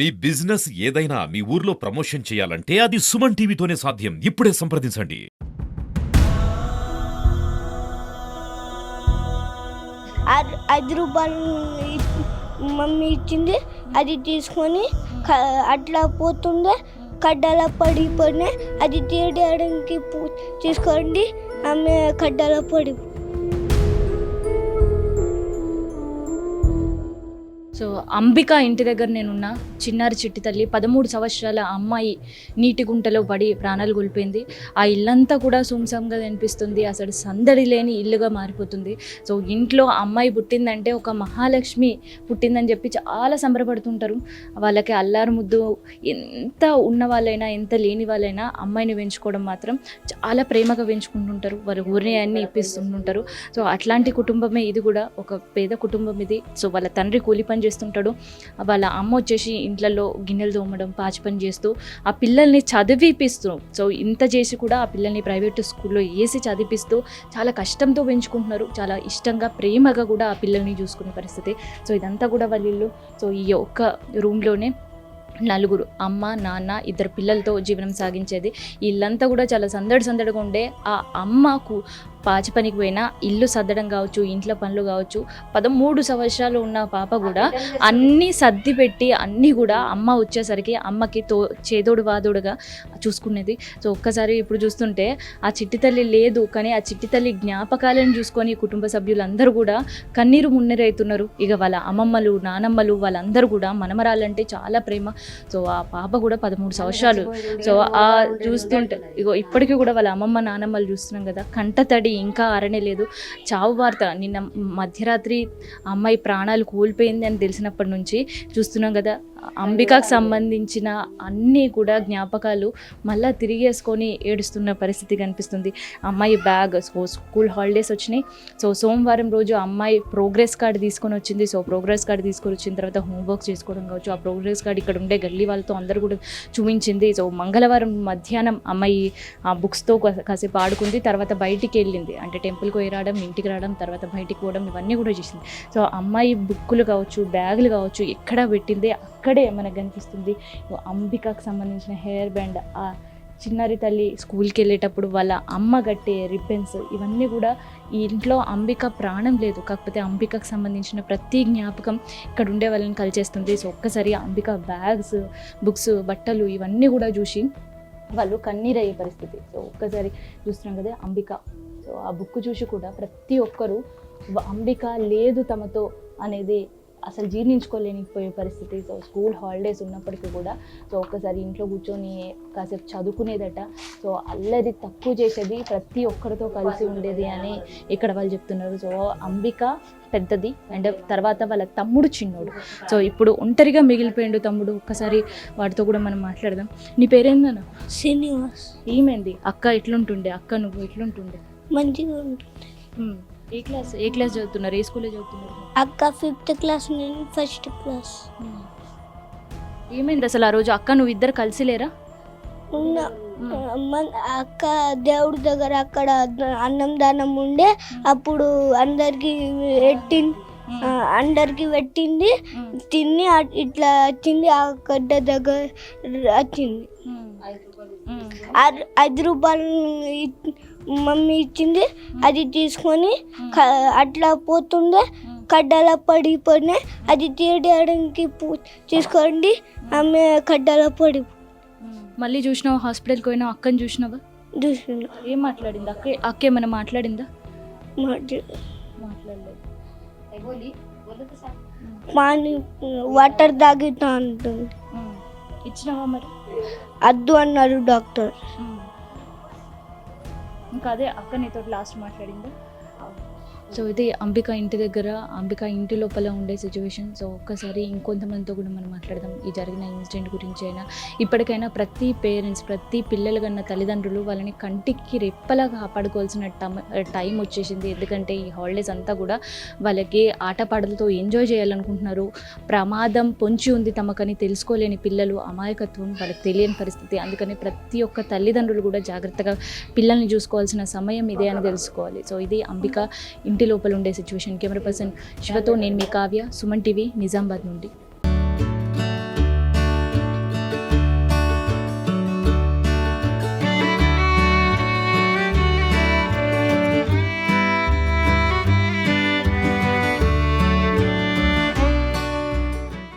మీ business ఏదైనా మీ ఊర్లో promotion చేయాలంటే అది సుమన్ టీవీతోనే సాధ్యం. ఇప్పుడే సంప్రదించండి. ఐదు- రూపాయలు మమ్మీ ఇచ్చింది అది తీసుకొని అట్లా పోతుండే కడ్డల పడిపోయినా అది తీయడానికి తీసుకోండి ఆమె కడ్డల పడి సో అంబిక ఇంటి దగ్గర నేనున్న. చిన్నారి చిట్టి తల్లి పదమూడు సంవత్సరాల అమ్మాయి నీటి గుంటలో పడి ప్రాణాలు కోల్పోయింది. ఆ ఇల్లంతా కూడా సుంసంగా కనిపిస్తుంది. అసలు సందడి లేని ఇల్లుగా మారిపోతుంది. సో ఇంట్లో అమ్మాయి పుట్టిందంటే ఒక మహాలక్ష్మి పుట్టిందని చెప్పి చాలా సంబరపడుతుంటారు. వాళ్ళకి అల్లారు ముద్దు ఎంత ఉన్న వాళ్ళైనా ఎంత లేని వాళ్ళైనా అమ్మాయిని పెంచుకోవడం మాత్రం చాలా ప్రేమగా పెంచుకుంటుంటారు. వారి ఊరిని అన్ని ఇప్పిస్తుంటుంటారు. సో అట్లాంటి కుటుంబమే ఇది కూడా. ఒక పేద కుటుంబం ఇది. సో వాళ్ళ తండ్రి కూలి పని చేస్తుంటాడు. వాళ్ళ అమ్మ వచ్చేసి ఇంట్లలో గిన్నెలు తోమడం పాచి పని చేస్తూ ఆ పిల్లల్ని చదివిపిస్తూ సో ఇంత చేసి కూడా ఆ పిల్లల్ని ప్రైవేట్ స్కూల్లో వేసి చదివిపిస్తూ చాలా కష్టంతో పెంచుకుంటున్నారు. చాలా ఇష్టంగా ప్రేమగా కూడా ఆ పిల్లల్ని చూసుకునే పరిస్థితి. సో ఇదంతా కూడా వాళ్ళ ఇల్లు సో ఈ ఒక్క రూమ్లోనే నలుగురు అమ్మ నాన్న ఇద్దరు పిల్లలతో జీవనం సాగించేది. వీళ్ళంతా కూడా చాలా సందడి సందడిగా ఉండే ఆ అమ్మకు పాచి పనికి పోయినా ఇల్లు సర్దడం కావచ్చు ఇంట్లో పనులు కావచ్చు పదమూడు సంవత్సరాలు ఉన్న పాప కూడా అన్నీ సర్ది పెట్టి అన్నీ కూడా అమ్మ వచ్చేసరికి అమ్మకి తో చేదోడు వాదోడుగా చూసుకునేది. సో ఒక్కసారి ఇప్పుడు చూస్తుంటే ఆ చిట్టి తల్లి లేదు కానీ ఆ చిట్టి తల్లి జ్ఞాపకాలను చూసుకొని కుటుంబ సభ్యులందరూ కూడా కన్నీరు మున్నెరైతున్నారు. ఇక వాళ్ళ అమ్మమ్మలు నానమ్మలు వాళ్ళందరూ కూడా మనమరాలంటే చాలా ప్రేమ. సో ఆ పాప కూడా పదమూడు సంవత్సరాలు. సో ఆ చూస్తుంటే ఇగో ఇప్పటికీ కూడా వాళ్ళ అమ్మమ్మ నానమ్మలు చూస్తున్నాం కదా కంటతడి ఇంకా అరణలేదు లేదు. చావు వార్త. నిన్న మధ్యరాత్రి అమ్మాయి ప్రాణాలు కోల్పోయింది అని తెలిసినప్పటి నుంచి చూస్తున్నాం కదా. అంబికకు సంబంధించిన అన్నీ కూడా జ్ఞాపకాలు మళ్ళీ తిరిగేసుకొని ఏడుస్తున్న పరిస్థితి కనిపిస్తుంది. అమ్మాయి బ్యాగ్ సో స్కూల్ హాలిడేస్ వచ్చినాయి. సో సోమవారం రోజు అమ్మాయి ప్రోగ్రెస్ కార్డు తీసుకొని వచ్చింది. సో ప్రోగ్రెస్ కార్డు తీసుకొని వచ్చిన తర్వాత హోంవర్క్ చేసుకోవడం కావచ్చు ఆ ప్రోగ్రెస్ కార్డు ఇక్కడ ఉండే గల్లీ వాళ్ళతో అందరూ కూడా చూపించింది. సో మంగళవారం మధ్యాహ్నం అమ్మాయి ఆ బుక్స్తో కాసేపు ఆడుకుంది. తర్వాత బయటికి వెళ్ళింది. అంటే టెంపుల్కి పోయి రావడం ఇంటికి రావడం తర్వాత బయటికి పోవడం ఇవన్నీ కూడా చేసింది. సో అమ్మాయి బుక్కులు కావచ్చు బ్యాగులు కావచ్చు ఎక్కడ పెట్టింది అక్కడే మనకు కనిపిస్తుంది. అంబికకు సంబంధించిన హెయిర్ బ్యాండ్ ఆ చిన్నారి తల్లి స్కూల్కి వెళ్ళేటప్పుడు వాళ్ళ అమ్మ కట్టే రిబ్బన్స్ ఇవన్నీ కూడా ఈ ఇంట్లో అంబిక ప్రాణం లేదు. కాకపోతే అంబికకు సంబంధించిన ప్రతి జ్ఞాపకం ఇక్కడ ఉండే వాళ్ళని కలిచేస్తుంది. సో ఒక్కసారి అంబిక బ్యాగ్స్ బుక్స్ బట్టలు ఇవన్నీ కూడా చూసి వాళ్ళు కన్నీరయ్యే పరిస్థితి. సో ఒక్కసారి చూస్తున్నాం కదా అంబిక. సో ఆ బుక్ చూసి కూడా ప్రతి ఒక్కరూ అంబిక లేదు తమతో అనేది అసలు జీర్ణించుకోలేనిపోయే పరిస్థితి. సో స్కూల్ హాలిడేస్ ఉన్నప్పటికీ కూడా సో ఒక్కసారి ఇంట్లో కూర్చొని కాసేపు చదువుకునేదట. సో అల్లరి తక్కువ చేసేది ప్రతి ఒక్కరితో కలిసి ఉండేది అని ఇక్కడ వాళ్ళు చెప్తున్నారు. సో అంబిక పెద్దది. అండ్ తర్వాత వాళ్ళ తమ్ముడు చిన్నోడు. సో ఇప్పుడు ఒంటరిగా మిగిలిపోయిండు తమ్ముడు. ఒక్కసారి వాడితో కూడా మనం మాట్లాడదాం. నీ పేరేందన్న? శ్రీనివాస్. ఏమైంది అక్క ఎట్లుంటుండే? అక్క నువ్వు ఎట్లుంటుండే? మంచిగా ఉమ్. ఏ క్లాస్? ఏ క్లాస్ చదువుతున్నారు? ఏ స్కూల్లో చదువుతున్నారు? అక్క ఫిఫ్త్ క్లాస్ నేను ఫస్ట్ క్లాస్. ఏమైంది అసలు ఆ రోజు? అక్క నువ్వు ఇద్దరు కలిసి లేరా? ఉన్న మన అక్క దేవుడి దగ్గర అక్కడ అన్నం దానం ఉండే అప్పుడు అందరికి పెట్టి ఆ, అందరికి పెట్టింది. తిని ఇట్లా వచ్చింది ఆ గడ్డ దగ్గర వచ్చింది. ఐదు- రూపాయలు మమ్మీ ఇచ్చింది. అది తీసుకొని అట్లా పోతుండే. కడ్డల పడిపోయినాయి అది తీయడానికి తీసుకోండి. ఆమె కడ్డల పడి. మళ్ళీ చూసినావా? హాస్పిటల్కి పోయినావు? అక్కని చూసినావా? చూసిన ఏం మాట్లాడింది? అక్క అక్క ఏమైనా మాట్లాడిందా? మాట మాట్లాడలేదు. పానీ వాటర్ తాగుతా అంటుంది. ఉమ్. ఇచ్చినావా మరి? అద్దు అన్నారు డాక్టర్. ఇంకా అదే అక్క నీతో లాస్ట్ మాట్లాడిందా. సో ఇది అంబిక ఇంటి దగ్గర అంబిక ఇంటి లోపల ఉండే సిచ్యువేషన్ సో ఒక్కసారి ఇంకొంతమందితో కూడా మనం మాట్లాడదాం. ఈ జరిగిన ఇన్సిడెంట్ గురించి అయినా ఇప్పటికైనా ప్రతి పేరెంట్స్ ప్రతి పిల్లలు కన్నా తల్లిదండ్రులు వాళ్ళని కంటికి రెప్పలా కాపాడుకోవాల్సిన టైం వచ్చేసింది. ఎందుకంటే ఈ హాలిడేస్ అంతా కూడా వాళ్ళకి ఆటపాటలతో ఎంజాయ్ చేయాలనుకుంటున్నారు. ప్రమాదం పొంచి ఉంది తమకని తెలుసుకోలేని పిల్లలు అమాయకత్వం వాళ్ళకి తెలియని పరిస్థితి. అందుకని ప్రతి ఒక్క తల్లిదండ్రులు కూడా జాగ్రత్తగా పిల్లల్ని చూసుకోవాల్సిన సమయం ఇదే అని తెలుసుకోవాలి. సో ఇది అంబిక ఇంటి లోపల ఉండే సిచ్యువేషన్ కెమెరా పర్సన్ శివతో నేను మీ కావ్య సుమన్ టీవీ నిజామాబాద్ నుండి.